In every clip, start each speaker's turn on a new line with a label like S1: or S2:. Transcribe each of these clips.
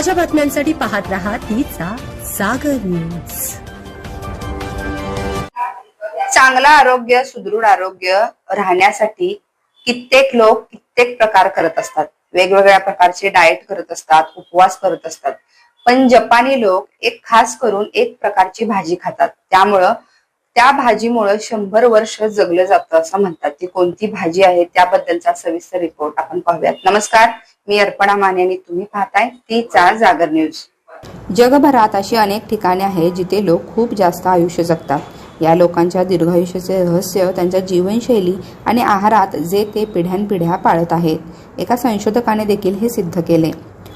S1: ताज्या बातम्यांसाठी पाहत राहा तीचा सागर न्यूज.
S2: चांगलं आरोग्य सुदृढ आरोग्य राहण्यासाठी कित्येक लोक कित्येक प्रकार करत असतात. वेगवेगळ्या प्रकारचे डाएट करत असतात उपवास करत असतात. पण जपानी लोक एक खास करून एक प्रकारची भाजी खातात. त्यामुळं त्या भाजीमुळं शंभर वर्ष जगलं जातं असं म्हणतात. ती कोणती भाजी आहे त्याबद्दलचा सविस्तर रिपोर्ट आपण पाहूयात. नमस्कार. मी अर्पणा माने आणि तुम्ही पाहताय तीचा जागर न्यूज
S3: जगभरात अशी अनेक ठिकाणे आहेत जिथे लोक खूप जास्त आयुष्य जगतात. या लोकांच्या दीर्घायुष्याचे रहस्य त्यांच्या जीवनशैली आणि आहारात जे ते पिढ्यानपिढ्या पाळत आहेत. एका संशोधकाने देखील हे सिद्ध केले.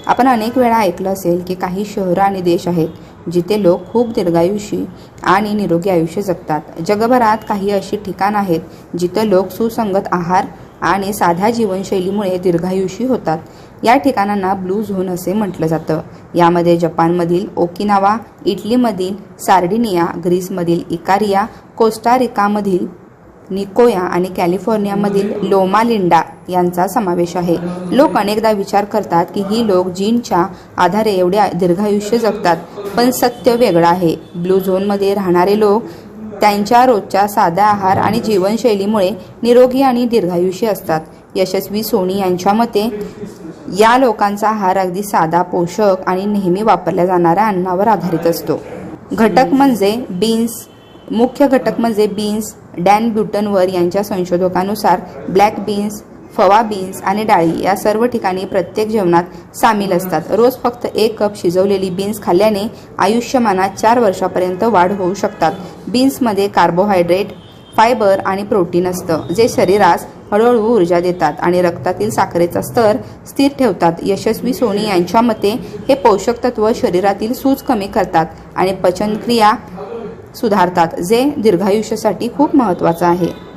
S3: आपण अनेक वेळा ऐकलं असेल की काही शहरं आणि देश आहेत जिथे लोक खूप दीर्घायुषी आणि निरोगी आयुष्य जगतात. जगभरात काही अशी ठिकाण आहेत जिथं लोक सुसंगत आहार आणि साध्या जीवनशैलीमुळे दीर्घायुषी होतात. या ठिकाणांना ब्लू झोन असे म्हटलं जातं. यामध्ये जपानमधील ओकिनावा इटलीमधील सार्डिनिया ग्रीसमधील इकारिया कोस्टारिकामधील निकोया आणि कॅलिफोर्नियामधील लोमा लिंडा यांचा समावेश आहे. लोक अनेकदा विचार करतात की ही लोक जीनच्या आधारे एवढ्या दीर्घायुष्य जगतात पण सत्य वेगळं आहे. ब्लू झोनमध्ये राहणारे लोक त्यांच्या रोजच्या साधा आहार आणि जीवनशैलीमुळे निरोगी आणि दीर्घायुषी असतात. यशस्वी सोनी यांच्या मते या लोकांचा आहार अगदी साधा पोषक आणि नेहमी वापरल्या जाणाऱ्या अन्नावर आधारित असतो. घटक म्हणजे बीन्स. मुख्य घटक म्हणजे बीन्स. डॅन ब्युटनवर यांच्या संशोधकानुसार ब्लॅक बीन्स फवा बीन्स आणि डाळी या सर्व ठिकाणी प्रत्येक जेवणात सामील असतात. रोज फक्त एक कप शिजवलेली बीन्स खाल्ल्याने आयुष्यमानात चार वर्षापर्यंत वाढ होऊ शकतात. बीन्समध्ये कार्बोहायड्रेट फायबर आणि प्रोटीन असतं जे शरीरास हळूहळू ऊर्जा देतात आणि रक्तातील साखरेचा स्तर स्थिर ठेवतात. यशस्वी सोनी यांच्या मते हे पोषक तत्व शरीरातील सूज कमी करतात आणि पचनक्रिया सुधारतात जे दीर्घायुष्यासाठी खूप महत्त्वाचं आहे.